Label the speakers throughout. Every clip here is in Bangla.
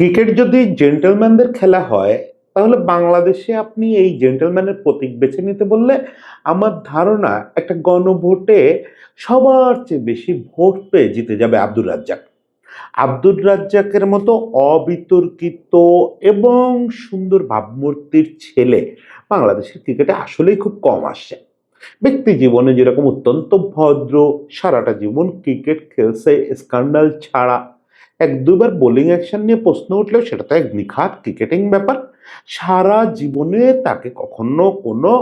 Speaker 1: ক্রিকেট যদি জেন্টলম্যানদের খেলা হয়, তাহলে বাংলাদেশে আপনি এই জেন্টলম্যানের প্রতীক বেছে নিতে বললে আমার ধারণা একটা গণভোটে সবার চেয়ে বেশি ভোট পেয়ে জিতে যাবে আব্দুর রাজ্জাক। আব্দুর রাজ্জাকের মতো অবিতর্কিত এবং সুন্দর ভাবমূর্তির ছেলে বাংলাদেশের ক্রিকেটে আসলেই খুব কম আসছে ব্যক্তি জীবনে যেরকম অত্যন্ত ভদ্র, সারাটা জীবন ক্রিকেট খেলছে, স্ক্যান্ডাল ছাড়া এক দুবার বোলিং অ্যাকশন নিয়ে প্রশ্ন উঠলেও সেটা তো এক নিখাত ক্রিকেটিং ব্যাপার। সারা জীবনে তাকে কখনো কোনো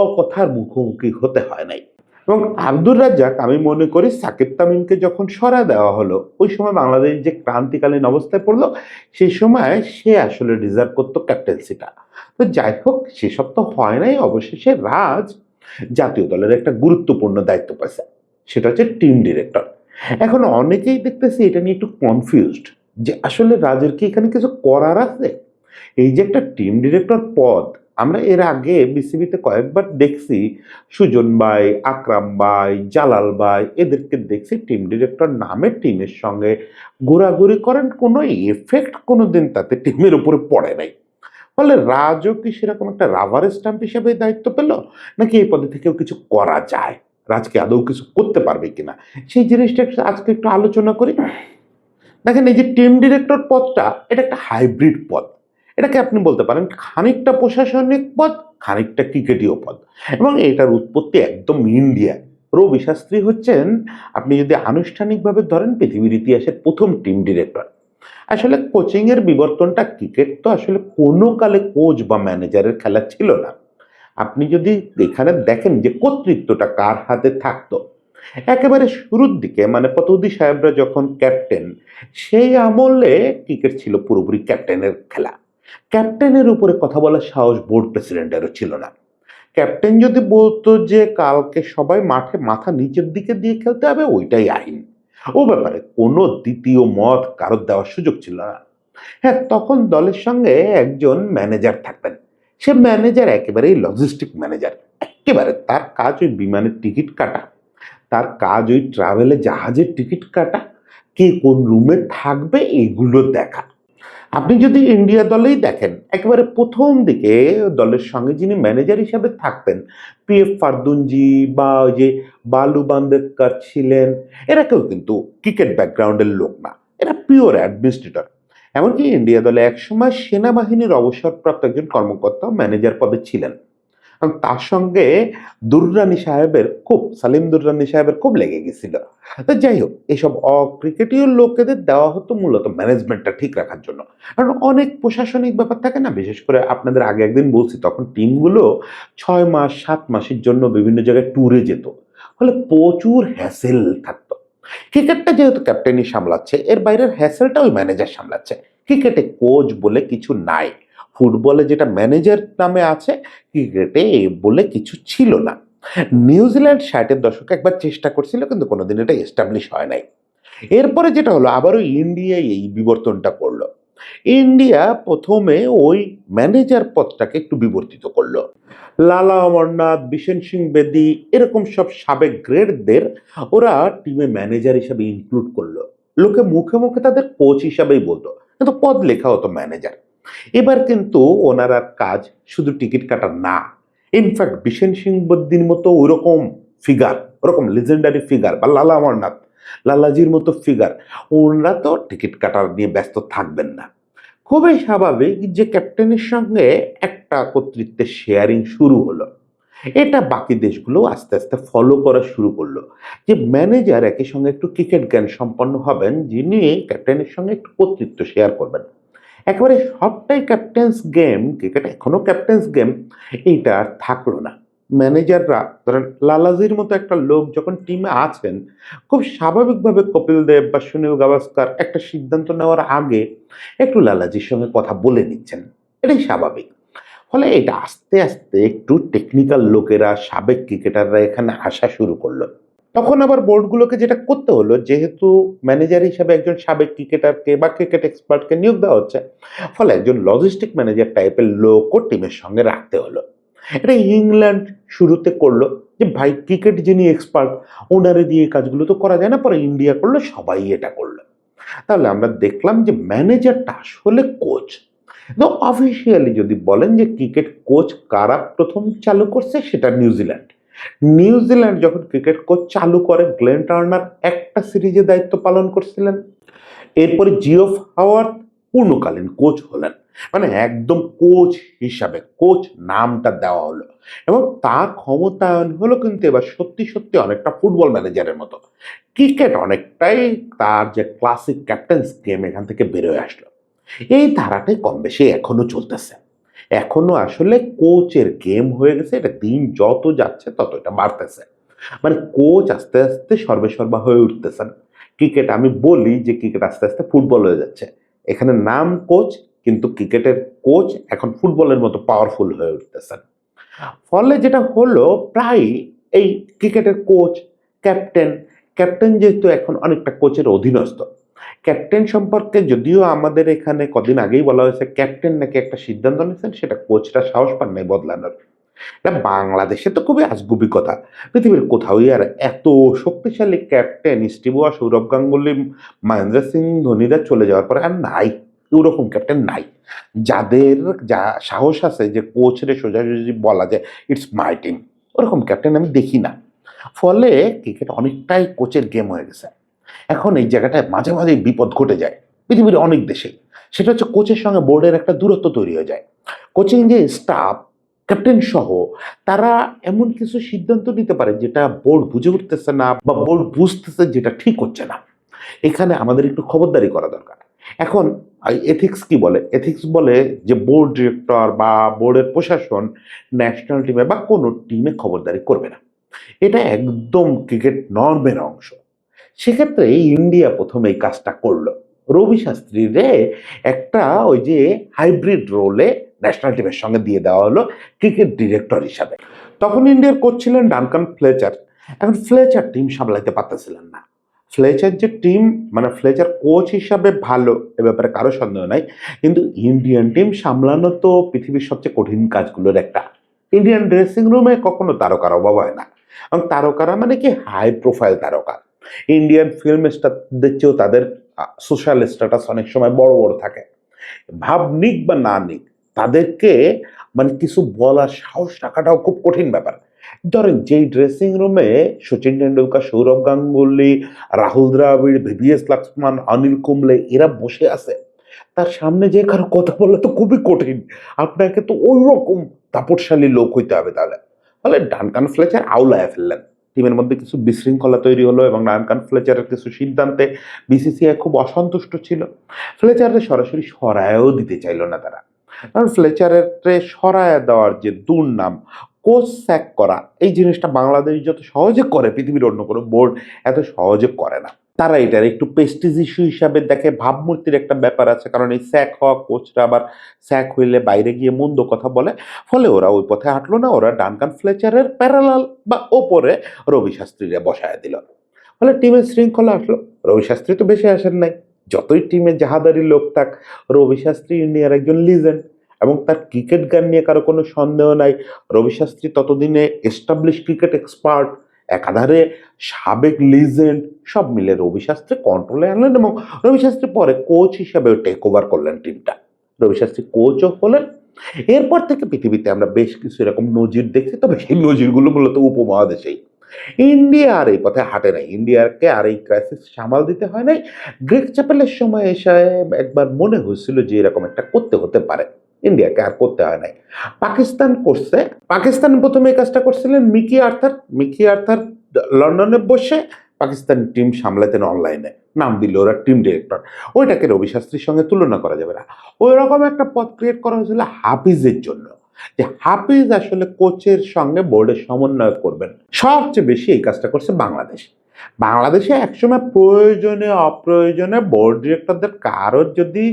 Speaker 1: অকথার মুখোমুখি হতে হয় নাই। এবং আব্দুর রাজ্জাক, আমি মনে করি সাকিব তামিমকে যখন সরা দেওয়া হলো, ওই সময় বাংলাদেশ যে ক্রান্তিকালীন অবস্থায় পড়ল, সেই সময় সে আসলে ডিজার্ভ করতো ক্যাপ্টেন্সিটা তো যাই হোক, সেসব তো হয় নাই, অবশেষে রাজ জাতীয় দলের একটা গুরুত্বপূর্ণ দায়িত্ব পাইছে। সেটা হচ্ছে টিম ডিরেক্টর এখন অনেকেই দেখতেছি এটা নিয়ে একটু কনফিউজড যে আসলে রাজের কি এখানে কিছু করার আছে? এই যে একটা টিম ডিরেক্টর পদ, আমরা এর আগে বিসিবিতে কয়েকবার দেখছি, সুজন ভাই, আকরাম ভাই, জালাল ভাই, এদেরকে দেখছি টিম ডিরেক্টর নামে টিমের সঙ্গে ঘোরাঘুরি করেন, কোনো এফেক্ট কোনো দিন তাতে টিমের উপরে পড়ে নাই। ফলে রাজও কি সেরকম একটা রাবার স্ট্যাম্প হিসেবে দায়িত্ব পেল? নাকি এই পদে থেকেও কিছু করা যায়? রাজকে আদৌ কিছু করতে পারবে কিনা? সেই জিনিসটা আজকে একটু আলোচনা করি। দেখেন, এই যে টিম ডিরেক্টর পদটা, এটা একটা হাইব্রিড পদ। এটাকে আপনি বলতে পারেন খানিকটা প্রশাসনিক পদ, খানিকটা ক্রিকেটীয় পদ। এবং এটার উৎপত্তি একদম ইন্ডিয়ায় রবি শাস্ত্রী হচ্ছেন, আপনি যদি আনুষ্ঠানিকভাবে ধরেন পৃথিবীর ইতিহাসের প্রথম টিম ডিরেক্টর। আসলে কোচিংয়ের বিবর্তনটা ক্রিকেট তো আসলে কোনো কালে কোচ বা ম্যানেজারের খেলা ছিল না। আপনি যদি এখানে দেখেন যে কর্তৃত্বটা কার হাতে থাকতো, একেবারে শুরুর দিকে মানে পতৌদি সাহেবরা যখন ক্যাপ্টেন সেই আমলে ক্রিকেট ছিল পুরোপুরি ক্যাপ্টেনের খেলা। ক্যাপ্টেনের উপরে কথা বলার সাহস বোর্ড প্রেসিডেন্টেরও ছিল না। ক্যাপ্টেন যদি বলতো যে কালকে সবাই মাঠে মাথা নিচের দিকে দিয়ে খেলতে হবে, ওইটাই আইন। ও ব্যাপারে কোনো দ্বিতীয় মত কারোর দেওয়ার সুযোগ ছিল না। হ্যাঁ তখন দলের সঙ্গে একজন ম্যানেজার থাকতেন। সে ম্যানেজার একেবারেই লজিস্টিক ম্যানেজার একেবারে তার কাজ ওই বিমানের টিকিট কাটা, তার কাজ ওই ট্রাভেলে জাহাজের টিকিট কাটা, কে কোন রুমে থাকবে এগুলো দেখা। আপনি যদি ইন্ডিয়া দলেই দেখেন, একেবারে প্রথম দিকে দলের সঙ্গে যিনি ম্যানেজার হিসাবে থাকতেন পি এফ ফারদুনজি বা ওই যে বালু বান্দেদকার ছিলেন, এরা কেউ কিন্তু ক্রিকেট ব্যাকগ্রাউন্ডের লোক না। এরা পিওর অ্যাডমিনিস্ট্রেটর এমনকি ইন্ডিয়া দলে একসময় সেনাবাহিনীর অবসরপ্রাপ্ত একজন কর্মকর্তা ম্যানেজার পদে ছিলেন। এবং তার সঙ্গে দুররানি সাহেবের খুব, সালিম দুররানি সাহেবের খুব লেগে গেছিল। যাই হোক, এসব অক্রিকেটীয় লোকেদের দেওয়া হতো মূলত ম্যানেজমেন্টটা ঠিক রাখার জন্য। কারণ অনেক প্রশাসনিক ব্যাপার থাকে না, বিশেষ করে আপনাদের আগে একদিন বলছি, তখন টিমগুলো ছয় মাস, সাত মাসের জন্য বিভিন্ন জায়গায় ট্যুরে যেত। ফলে প্রচুর হ্যাসেল থাকতো। ক্রিকেটটা যেহেতু ক্যাপ্টেনই সামলাচ্ছে, এর বাইরের হ্যাসেলটা ওই ম্যানেজার সামলাচ্ছে। ক্রিকেটে কোচ বলে কিছু নাই। ফুটবলে যেটা ম্যানেজার নামে আছে, ক্রিকেটে বলে কিছু ছিল না। নিউজিল্যান্ড ষাটের দশকে একবার চেষ্টা করছিল, কিন্তু কোনোদিন এটা এস্টাবলিশ হয় নাই। এরপরে যেটা হলো, আবারও ইন্ডিয়া এই বিবর্তনটা করল। ইন্ডিয়া প্রথমে ওই ম্যানেজার পদটাকে একটু বিবর্তিত করল। লালা অমরনাথ, বিশেন সিং বেদি, এরকম সব সাবেক গ্রেডদের ওরা টিমে ম্যানেজার হিসাবে ইনক্লুড করল। লোকে মুখে মুখে তাদের কোচ হিসাবেই বলতো। কিন্তু পদ লেখা হতো ম্যানেজার এবার কিন্তু ওনার আর কাজ শুধু টিকিট কাটা না। ইনফ্যাক্ট বিশেন সিং বদ্দির মতো ওরকম ফিগার ওরকম লিজেন্ডারি ফিগার বা লালা অমরনাথ লালাজির মতো ফিগার ওনারা তো টিকিট কাটার নিয়ে ব্যস্ত থাকবেন না। খুবই স্বাভাবিক যে ক্যাপ্টেনের সঙ্গে একটা কর্তৃত্বের শেয়ারিং শুরু হলো। এটা বাকি দেশগুলো আস্তে আস্তে ফলো করা শুরু করল। যে ম্যানেজার একই সঙ্গে একটু ক্রিকেট জ্ঞান সম্পন্ন হবেন, যিনি ক্যাপ্টেনের সঙ্গে একটু কর্তৃত্ব শেয়ার করবেন। একেবারে সবটাই ক্যাপ্টেন্স গেম ক্রিকেট এখনও ক্যাপ্টেন্স গেম এইটা আর থাকল না। ম্যানেজাররা, ধরেন লালাজির মতো একটা লোক যখন টিমে আছেন, খুব স্বাভাবিকভাবে কপিল দেব বা সুনীল গাভাস্কার একটা সিদ্ধান্ত নেওয়ার আগে একটু লালাজির সঙ্গে কথা বলে নিচ্ছেন। এটাই স্বাভাবিক। ফলে এটা আস্তে আস্তে একটু টেকনিক্যাল লোকেরা, সাবেক ক্রিকেটাররা এখানে আসা শুরু করল। তখন আবার বোর্ডগুলোকে যেটা করতে হলো, যেহেতু ম্যানেজার হিসাবে একজন সাবেক ক্রিকেটারকে বা ক্রিকেট এক্সপার্টকে নিয়োগ দেওয়া হচ্ছে, ফলে একজন লজিস্টিক ম্যানেজার টাইপের লোকও টিমের সঙ্গে রাখতে হলো। এটা ইংল্যান্ড শুরুতে করল যে, ভাই, ক্রিকেট যিনি এক্সপার্ট ওনারে দিয়ে কাজগুলো তো করা যায় না, পরে ইন্ডিয়া করল, সবাই এটা করল। তাহলে আমরা দেখলাম যে ম্যানেজারটা আসলে কোচ অফিসিয়ালি যদি বলেন যে, ক্রিকেট কোচ কারা প্রথম চালু করছে, সেটা নিউজিল্যান্ড নিউজিল্যান্ড যখন ক্রিকেট কোচ চালু করে গ্লেন টার্নার একটা সিরিজে দায়িত্ব পালন করছিলেন। এরপরে জিওফ হাওয়ার্ড পূর্ণকালীন কোচ হলেন। মানে একদম কোচ হিসাবে, কোচ নামটা দেওয়া হলো। এবং তার ক্ষমতায়ন হলো কিন্তু এবার সত্যি সত্যি অনেকটা ফুটবল ম্যানেজারের মতো। ক্রিকেট অনেকটাই তার যে ক্লাসিক ক্যাপ্টেন্স গেম এখান থেকে বেরোয় আসলো। এই ধারাটাই কম বেশি এখনও চলতেছে। এখনও আসলে কোচের গেম হয়ে গেছে, এটা দিন যত যাচ্ছে তত এটা বাড়তেছে। মানে কোচ আস্তে আস্তে সর্বেসর্বা হয়ে উঠতেছেন। ক্রিকেট আমি বলি যে ক্রিকেট আস্তে আস্তে ফুটবল হয়ে যাচ্ছে। এখানে নাম কোচ কিন্তু ক্রিকেটের কোচ এখন ফুটবলের মতো পাওয়ারফুল হয়ে উঠতেছেন। ফলে যেটা হলো, প্রায় এই ক্রিকেটের কোচ, ক্যাপ্টেন ক্যাপ্টেন যেহেতু এখন অনেকটা কোচের অধীনস্থ, ক্যাপ্টেন সম্পর্কে যদিও আমাদের এখানে কদিন আগেই বলা হয়েছে, ক্যাপ্টেন নাকি একটা সিদ্ধান্ত নিয়েছেন, সেটা কোচরা সাহস পান নাই বদলানোর। এটা বাংলাদেশে তো খুবই আজগুবি কথা। পৃথিবীর কোথাওই আর এত শক্তিশালী captain Steve Waugh Sourav Ganguly, Mahendra Singh ধোনিরা চলে যাওয়ার পরে আর নাই। ওরকম ক্যাপ্টেন নাই। যাদের যা সাহস আছে যে কোচরে সোজাসুজি বলা যায় ইটস মাই টিম ওরকম ক্যাপ্টেন আমি দেখি না। ফলে ক্রিকেট অনেকটাই কোচের গেম হয়ে গেছে। এখন এই জায়গাটায় মাঝে মাঝে বিপদ ঘটে যায়, পৃথিবীর অনেক দেশেই সেটা হচ্ছে কোচের সঙ্গে বোর্ডের একটা দূরত্ব তৈরি হয়ে যায়। কোচিং যে স্টাফ ক্যাপ্টেন সহ, তারা এমন কিছু সিদ্ধান্ত নিতে পারে যেটা বোর্ড বুঝে উঠতেছে না বা বোর্ড বুঝতেছে যেটা ঠিক হচ্ছে না। এখানে আমাদের একটু খবরদারি করা দরকার। এখন এথিক্স কি বলে? এথিক্স বলে যে বোর্ড ডিরেক্টর বা বোর্ডের প্রশাসন ন্যাশনাল টিমে বা কোনো টিমে খবরদারি করবে না। এটা একদম ক্রিকেট নর্মের অংশ। সেক্ষেত্রে ইন্ডিয়া প্রথমে এই কাজটা করল। রবি শাস্ত্রী রে একটা ওই যে হাইব্রিড রোলে ন্যাশনাল টিমের সঙ্গে দিয়ে দেওয়া হলো ক্রিকেট ডিরেক্টর হিসাবে। তখন ইন্ডিয়ার কোচ ছিলেন ডানকান ফ্লেচার। এখন ফ্লেচার টিম সামলাইতে পারতেছিলেন না। ফ্লেচার যে টিম মানে ফ্লেচার কোচ হিসাবে ভালো, এ ব্যাপারে কারও সন্দেহ নাই। কিন্তু ইন্ডিয়ান টিম সামলানো তো পৃথিবীর সবচেয়ে কঠিন কাজগুলোর একটা। ইন্ডিয়ান ড্রেসিং রুমে কখনো তারকার অভাব হয় না। এবং তারকারা মানে কি? হাই প্রোফাইল তারকা। ইন্ডিয়ান ফিল্ম স্টারদের চেয়েও তাদের সোশ্যাল স্ট্যাটাস অনেক সময় বড় বড় থাকে। ভাব নিক বা না নিক, তাদেরকে মানে কিছু বলার সাহস রাখাটাও খুব কঠিন ব্যাপার। ধরেন যেই ড্রেসিং রুমে Sachin Tendulkar Sourav Ganguly, Rahul Dravid V V S Laxman Anil Kumble এরা বসে আছে। তার সামনে যে কারও কথা বলা তো খুবই কঠিন। আপনাকে তো ওই রকম দাপটশালী লোক হইতে হবে তাহলে। ফলে ডানকান ফ্লেচার আউলায় ফেললেন। টিমের মধ্যে কিছু বিশৃঙ্খলা তৈরি হলো এবং ডানকান ফ্লেচারের কিছু সিদ্ধান্তে বিসিসিআই খুব অসন্তুষ্ট ছিল। ফ্লেচারের সরাসরি সরায়ও দিতে চাইল না তারা। কারণ ফ্লেচারের সরায় দেওয়ার যে দুর্নাম কোচ স্যাক করা, এই জিনিসটা বাংলাদেশ যত সহজে করে, পৃথিবীর অন্য কোনো বোর্ড এত সহজে করে না। তারা এটার একটু পেস্টিজ ইস্যু হিসাবে দেখে, ভাবমূর্তির একটা ব্যাপার আছে, কারণ এই স্যাক হওয়া কোচরা আবার স্যাক হইলে বাইরে গিয়ে মন্দ কথা বলে, ফলে ওরা ওই পথে হাঁটলো না, ওরা ডানকান ফ্লেচারের প্যারালাল বা ওপরে রবি শাস্ত্রীরা বসায় দিল। ফলে টিমের শৃঙ্খলা আসলো। রবি শাস্ত্রী তো বেশি আসেন নাই। যতই টিমে জাহাদারি লোক থাক, রবি শাস্ত্রী ইন্ডিয়ার একজন লিজেন্ড এবং তার ক্রিকেট জ্ঞান নিয়ে কারও কোনো সন্দেহ নাই। রবি শাস্ত্রী ততদিনে এস্টাবলিশ ক্রিকেট এক্সপার্ট একাধারে সাবেক লিজেন্ড সব মিলে রবি শাস্ত্রী কন্ট্রোলে আনলেন এবং রবি শাস্ত্রী পরে কোচ হিসাবে টেক ওভার করলেন টিমটা রবি শাস্ত্রী কোচও হলেন। এরপর থেকে পৃথিবীতে আমরা বেশ কিছু এরকম নজির দেখছি, তবে সেই নজিরগুলো মূলত উপমহাদেশেই। ইন্ডিয়া আর এই পথে হাঁটে নাই। ইন্ডিয়াকে আর এই ক্রাইসিস সামাল দিতে হয় নাই? গ্রেক চ্যাপেলের সময় এসে একবার মনে হয়েছিল যে এরকম একটা করতে হতে পারে। ইন্ডিয়াকে আর করতে হয় নাই। পাকিস্তান করছে। পাকিস্তান প্রথমে এই কাজটা করছিলেন মিকি আর্থার। মিকি আর্থার লন্ডনে বসে পাকিস্তান টিম সামলাতেন অনলাইনে। নাম দিল ওরা টিম ডিরেক্টর। ওইটাকে রবি শাস্ত্রীর সঙ্গে তুলনা করা যাবে না। ওই রকম একটা পথ ক্রিয়েট করা হয়েছিল হাফিজের জন্য। যে হাফিজ আসলে কোচের সঙ্গে বোর্ডের সমন্বয় করবেন। সবচেয়ে বেশি এই কাজটা করছে বাংলাদেশ। বাংলাদেশে একসময় প্রয়োজনে, অপ্রয়োজনে বোর্ড ডিরেক্টরদের কারোর যদি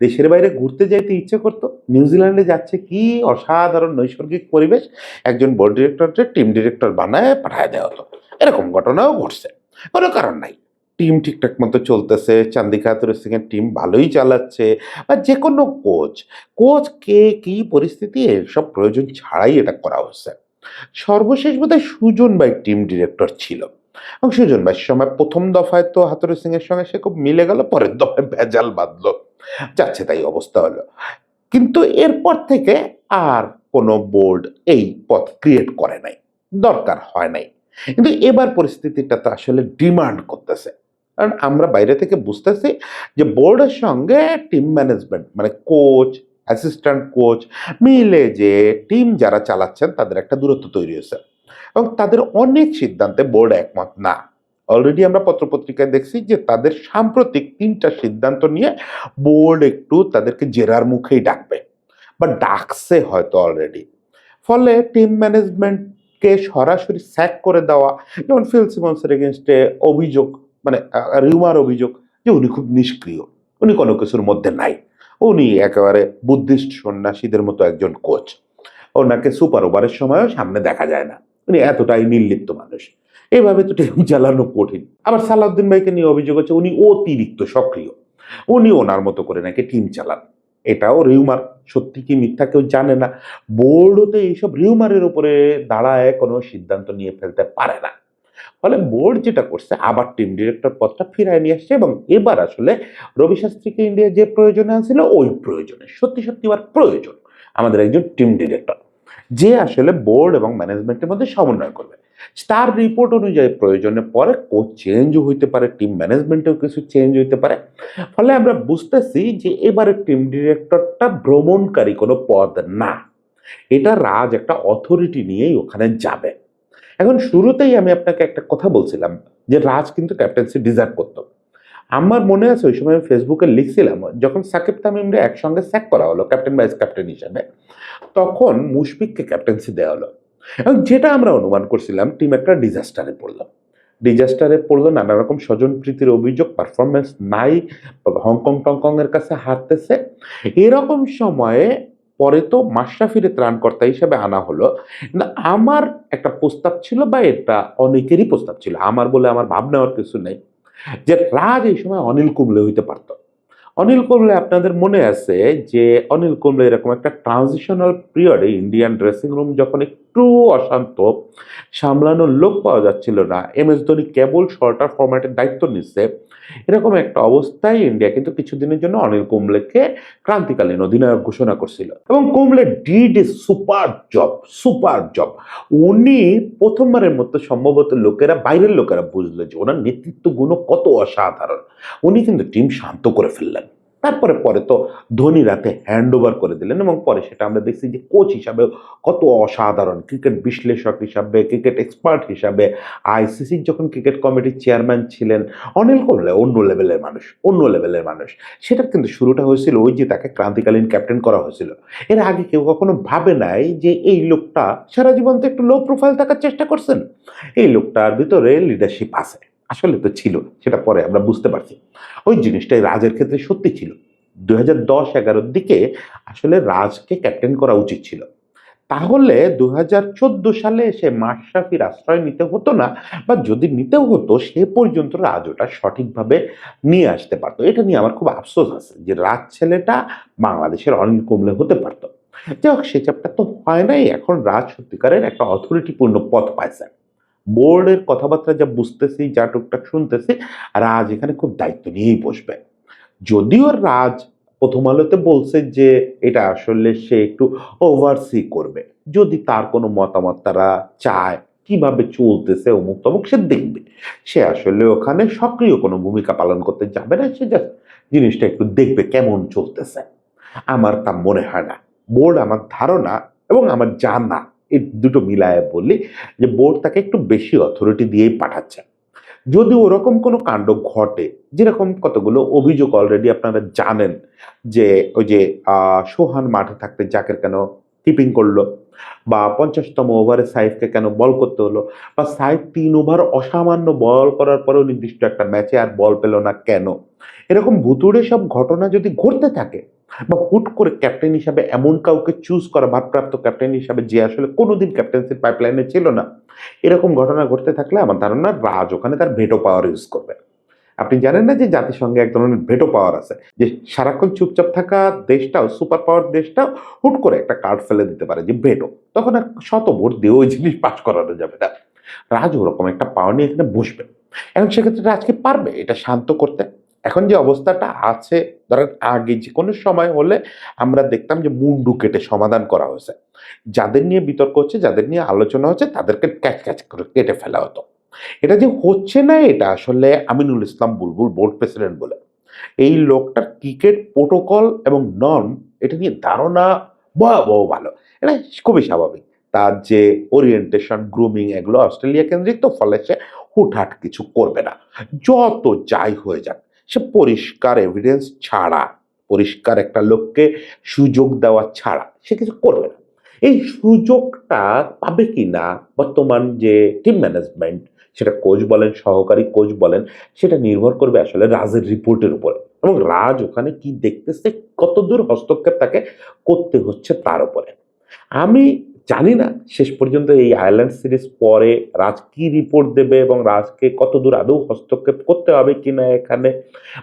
Speaker 1: দেশের বাইরে ঘুরতে যাইতে ইচ্ছে করতো নিউজিল্যান্ডে যাচ্ছে কি অসাধারণ নৈসর্গিক পরিবেশ, একজন বোর্ড ডিরেক্টরকে টিম ডিরেক্টর বানায়, পাঠায় দেওয়া হতো এরকম ঘটনাও ঘটছে। কোনো কারণ নাই। টিম ঠিকঠাক মতো চলতেছে, চান্দিকা সিং এর টিম ভালোই চালাচ্ছে, বা যে কোনো কোচ কোচ কে কি পরিস্থিতি, এসব প্রয়োজন ছাড়াই এটা করা হচ্ছে। সর্বশেষ বোধহয় সুজন বাই টিম ডিরেক্টর ছিল। এবং সুজন সময় প্রথম দফায় তো হাতুরি সিং এর সঙ্গে সে খুব মিলে গেল, পরের দফায় ভেজাল বাঁধলো। যাচ্ছে তাই অবস্থা হলো। কিন্তু এরপর থেকে আর কোনো বোর্ড এই পথ ক্রিয়েট করে নাই, দরকার হয় নাই। কিন্তু এবার পরিস্থিতিটা তো আসলে ডিমান্ড করতেছে। কারণ আমরা বাইরে থেকে বুঝতেছি যে বোর্ডের সঙ্গে টিম ম্যানেজমেন্ট মানে কোচ অ্যাসিস্ট্যান্ট কোচ মিলে যে টিম যারা চালাচ্ছেন, তাদের একটা দূরত্ব তৈরি হয়েছে। এবং তাদের অনেক সিদ্ধান্তে বোর্ড একমত না। অলরেডি আমরা পত্রপত্রিকায় দেখছি যে তাদের সাম্প্রতিক তিনটা সিদ্ধান্ত নিয়ে বোর্ড একটু তাদেরকে জেরার মুখেই ডাকবে, বা ডাকছে হয়তো অলরেডি ফলে টিম ম্যানেজমেন্টকে সরাসরি স্যাক করে দেওয়া, যেমন ফিল সিমন্সের এগেনস্টে অভিযোগ মানে রিউমার অভিযোগ যে উনি খুব নিষ্ক্রিয়, উনি কোনো কিছুর মধ্যে নাই। উনি একেবারে বুদ্ধিস্ট সন্ন্যাসীদের মতো একজন কোচ ওনাকে সুপার ওভারের সময়ও সামনে দেখা যায় না। উনি এতটাই নির্লিপ্ত মানুষ। এভাবে তো টিম চালানো কঠিন। আবার সালাউদ্দিন ভাইকে নিয়ে অভিযোগ হচ্ছে উনি অতিরিক্ত সক্রিয়। উনি ওনার মতো করে নাকি টিম চালান। এটাও রিউমার। সত্যি কি মিথ্যা কেউ জানে না। বোর্ডও এইসব রিউমারের উপরে দাঁড়ায় কোনো সিদ্ধান্ত নিয়ে ফেলতে পারে না। ফলে বোর্ড যেটা করছে, আবার টিম ডিরেক্টর পদটা ফিরায় নিয়ে আসছে এবং এবার আসলে রবি শাস্ত্রীকে ইন্ডিয়া যে প্রয়োজনে আনছিল, ওই প্রয়োজনে। সত্যি সত্যি এবার প্রয়োজন। আমাদের একজন টিম ডিরেক্টর। যে আসলে বোর্ড এবং ম্যানেজমেন্টের মধ্যে সমন্বয় করবে। তার রিপোর্ট অনুযায়ী প্রয়োজনে পরে কোচ চেঞ্জও হইতে পারে টিম ম্যানেজমেন্টেও কিছু চেঞ্জ হইতে পারে। ফলে আমরা বুঝতেছি যে এবারে টিম ডিরেক্টরটা ভ্রমণকারী কোনো পদ না। এটা রাজ একটা অথরিটি নিয়েই ওখানে যাবে। এখন শুরুতেই আমি আপনাকে একটা কথা বলছিলাম যে রাজ কিন্তু ক্যাপ্টেন্সি ডিজার্ভ করতো। আমার মনে আছে ওই সময় আমি ফেসবুকে লিখছিলাম, যখন সাকিব তামিমরে একসঙ্গে স্যাক করা হলো ক্যাপ্টেন ভাইস ক্যাপ্টেন হিসাবে তখন মুশফিককে ক্যাপ্টেন্সি দেওয়া হলো। এবং যেটা আমরা অনুমান করছিলাম টিম একটা ডিজাস্টারে পড়ল। ডিজাস্টারে পড়ল, নানা রকম স্বজন প্রীতির অভিযোগ পারফরমেন্স নাই হংকং টংকং এর কাছে হারতেছে। এরকম সময়ে পরে তো মাশরাফিরে ত্রাণকর্তা হিসেবে আনা হলো। আমার একটা প্রস্তাব ছিল বা এটা অনেকেরই প্রস্তাব ছিল, আমার বলে আমার ভাব নেওয়ার কিছু নেই। যে রাজ এই সময় অনিল কুম্বলে হইতে পারতো। অনিল কুম্বলে, আপনাদের মনে আছে যে অনিল কুম্বলে এরকম একটা ট্রানজিশনাল পিরিয়ডে ইন্ডিয়ান ড্রেসিং রুম যখন একটু অশান্ত। সামলানোর লোক পাওয়া যাচ্ছিল না। এম এস ধোনি কেবল শর্টার ফরম্যাটের দায়িত্ব নিচ্ছে। এরকম একটা অবস্থায় ইন্ডিয়া কিন্তু কিছুদিনের জন্য অনিল কুম্বলেকে ক্রান্তিকালীন অধিনায়ক ঘোষণা করছিল। এবং Kumble did a super job super job উনি প্রথমবারের মতো সম্ভবত লোকেরা, বাইরের লোকেরা বুঝলো যে ওনার নেতৃত্ব গুণ কত অসাধারণ। উনি কিন্তু টিম শান্ত করে ফেললেন। তারপরে পরে তো ধোনি রাতে হ্যান্ড ওভার করে দিলেন এবং পরে সেটা আমরা দেখছি যে কোচ হিসাবে কত অসাধারণ ক্রিকেট বিশ্লেষক হিসাবে ক্রিকেট এক্সপার্ট হিসাবে আইসিসির যখন ক্রিকেট কমিটির চেয়ারম্যান ছিলেন, অনিল কুম্বলে অন্য লেভেলের মানুষ, অন্য লেভেলের মানুষ। সেটার কিন্তু শুরুটা হয়েছিল ওই যে তাকে ক্রান্তিকালীন ক্যাপ্টেন করা হয়েছিল। এর আগে কেউ কখনো ভাবে নাই যে এই লোকটা সারা জীবন তো একটু লো প্রোফাইল থাকার চেষ্টা করছেন। এই লোকটার ভিতরে লিডারশিপ আছে। আসলে তো ছিল, সেটা পরে আমরা বুঝতে পারছি। ওই জিনিসটাই রাজের ক্ষেত্রে সত্যি ছিল। দু হাজার দশ এগারোর দিকে আসলে রাজকে ক্যাপ্টেন করা উচিত ছিল। তাহলে দু হাজার চোদ্দ সালে এসে মাশরাফির আশ্রয় নিতে হতো না, বা যদি নিতেও হতো, সে পর্যন্ত রাজ ওটা সঠিকভাবে নিয়ে আসতে পারতো। এটা নিয়ে আমার খুব আফসোস আছে যে রাজ ছেলেটা বাংলাদেশের অনিল কুম্বলে হতে পারতো। যাই হোক সে চাপটা তো হয় নাই, এখন রাজ সত্যিকারের একটা অথরিটিপূর্ণ পথ পাইছে। বোর্ডের কথাবার্তা যা বুঝতেছি, যা টুকটাক শুনতেছি রাজ এখানে খুব দায়িত্ব নিয়েই বসবে। যদিও রাজ প্রথম আলোতে বলছে যে এটা আসলে সে একটু ওভারসি করবে। যদি তার কোনো মতামত তারা চায়, কীভাবে চলতেছে অমুক তমুক, সে দেখবে। সে আসলে ওখানে সক্রিয় কোনো ভূমিকা পালন করতে যাবে না, সে জাস্ট জিনিসটা একটু দেখবে কেমন চলতেছে। আমার তা মনে হয় না। বোর্ড আমার ধারণা এবং আমার জানা এই দুটো মিলায় বললি যে বোর্ড তাকে একটু বেশি অথরিটি দিয়েই পাঠাচ্ছে। যদি ওরকম কোনো কাণ্ড ঘটে, যেরকম কতগুলো অভিযোগ অলরেডি আপনারা জানেন যে ওই যে সোহান মাঠে থাকতে জাকের কেন কিপিং করল বা পঞ্চাশতম ওভারে সাইফকে কেন বল করতে হলো বা সাইফ তিন ওভার অসামান্য বল করার পরেও নির্দিষ্ট একটা ম্যাচে আর বল পেল না কেন? এরকম ভুতুড়ে সব ঘটনা যদি ঘটতে থাকে বা হুট করে ক্যাপ্টেন হিসাবে এমন কাউকে চুজ করা ভারপ্রাপ্ত ক্যাপ্টেন হিসাবে যে আসলে কোনোদিন ক্যাপ্টেন্সির পাইপলাইনে ছিল না। এরকম ঘটনা ঘটতে থাকলে আমার ধারণা রাজ ওখানে তার ভেটো পাওয়ার ইউজ করবে। আপনি জানেন না যে জাতিসংঘে এক ধরনের ভেটো পাওয়ার আছে, যে সারাক্ষণ চুপচাপ থাকা দেশটাও সুপার পাওয়ার দেশটাও হুট করে একটা কার্ড ফেলে দিতে পারে যে ভেটো তখন আর শত ভোট দিয়ে ওই জিনিস পাস করানো যাবে না। রাজ ওরকম একটা পাওয়ার নিয়ে এখানে বসবে। এখন সেক্ষেত্রে রাজ কি পারবে এটা শান্ত করতে? এখন যে অবস্থাটা আছে, ধরেন আগে যে কোনো সময় হলে আমরা দেখতাম যে মুন্ডু কেটে সমাধান করা হয়েছে। যাদের নিয়ে বিতর্ক হচ্ছে, যাদের নিয়ে আলোচনা হচ্ছে, তাদেরকে ক্যাচ ক্যাচ করে কেটে ফেলা হতো। এটা যে হচ্ছে না এটা আসলে আমিনুল ইসলাম বুলবুল বোর্ড প্রেসিডেন্ট বলে। এই লোকটার ক্রিকেট প্রোটোকল এবং নর্ম এটা নিয়ে ধারণা ভয়াবহ ভালো। এটা খুবই স্বাভাবিক। তার যে ওরিয়েন্টেশন গ্রুমিং এগুলো অস্ট্রেলিয়া কেন্দ্রিক তো ফলে সে হুটহাট কিছু করবে না। যত যাই হয়ে যাক সে পরিষ্কার এভিডেন্স ছাড়া, পরিষ্কার একটা লোককে সুযোগ দেওয়া ছাড়া সে কিছু করবে না। এই সুযোগটা পাবে কি না বর্তমান যে টিম ম্যানেজমেন্ট সেটা কোচ বলেন, সহকারী কোচ বলেন, সেটা নির্ভর করবে আসলে রাজের রিপোর্টের উপরে। এবং রাজ ওখানে কি দেখতেছে, কতদূর হস্তক্ষেপ তাকে করতে হচ্ছে তার উপরে। আমি জানি না, শেষ পর্যন্ত এই আয়ারল্যান্ড সিরিজ পরে রাজ কি রিপোর্ট দেবে এবং রাজকে কতদূর আদৌ হস্তক্ষেপ করতে হবে কিনা এখানে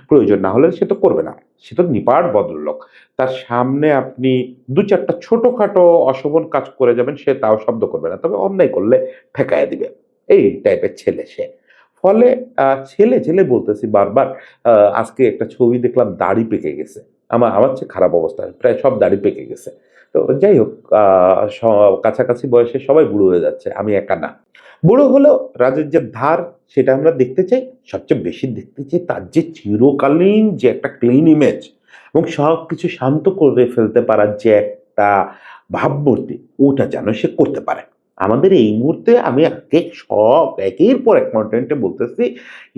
Speaker 1: প্রয়োজন না হলে সে তো করবে না। সে তো নিপাট ভদ্রলোক। তার সামনে আপনি দু চারটা ছোটোখাটো অশোভন কাজ করে যাবেন, সে তাও শব্দ করবে না, তবে অন্যায় করলে ঠেকায় দিবে। এই টাইপের ছেলে সে। ফলে ছেলে ছেলে বলতেছি বারবার আজকে একটা ছবি দেখলাম, দাড়ি পেকে গেছে। আমার আমার চেয়ে খারাপ অবস্থা। প্রায় সব দাড়ি পেকে গেছে। তো যাই হোক কাছাকাছি বয়সে সবাই বুড়ো হয়ে যাচ্ছে, আমি একা না। বুড়ো হলো রাজের যে ধার, সেটা আমরা দেখতে চাই। সবচেয়ে বেশি দেখতে চাই তার যে চিরকালীন যে একটা ক্লিন ইমেজ এবং সব কিছু শান্ত করে ফেলতে পারার যে একটা ভাবমূর্তি, ওটা যেন সে করতে পারে। আমাদের এই মুহূর্তে আমি আগে সব একের পর এক কন্টেন্টে বলতেছি,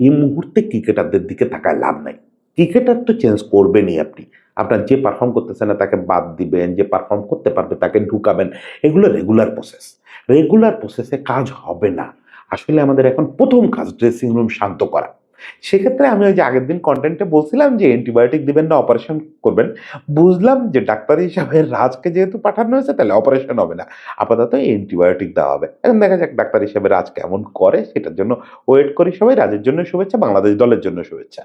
Speaker 1: এই মুহূর্তে ক্রিকেটারদের দিকে তাকায় লাভ নাই। ক্রিকেটার তো চেঞ্জ করবেনই আপনি। আপনার যে পারফর্ম করতেছে না, তাকে বাদ দিবেন, যে পারফর্ম করতে পারবে, তাকে ঢুকাবেন, এগুলো রেগুলার প্রসেস রেগুলার প্রসেসে কাজ হবে না। আসলে আমাদের এখন প্রথম কাজ ড্রেসিং রুম শান্ত করা। সেক্ষেত্রে আমি ওই যে আগের দিন কন্টেন্টে বলছিলাম যে অ্যান্টিবায়োটিক দিবেন না অপারেশন করবেন। বুঝলাম যে ডাক্তার হিসাবে রাজকে যেহেতু পাঠানো হয়েছে, তাহলে অপারেশন হবে না। আপাতত অ্যান্টিবায়োটিক দেওয়া হবে। এখন দেখা যাক ডাক্তার হিসাবে রাজ কেমন করে, সেটার জন্য ওয়েট করি সবাই। রাজের জন্য শুভেচ্ছা, বাংলাদেশ দলের জন্য শুভেচ্ছা।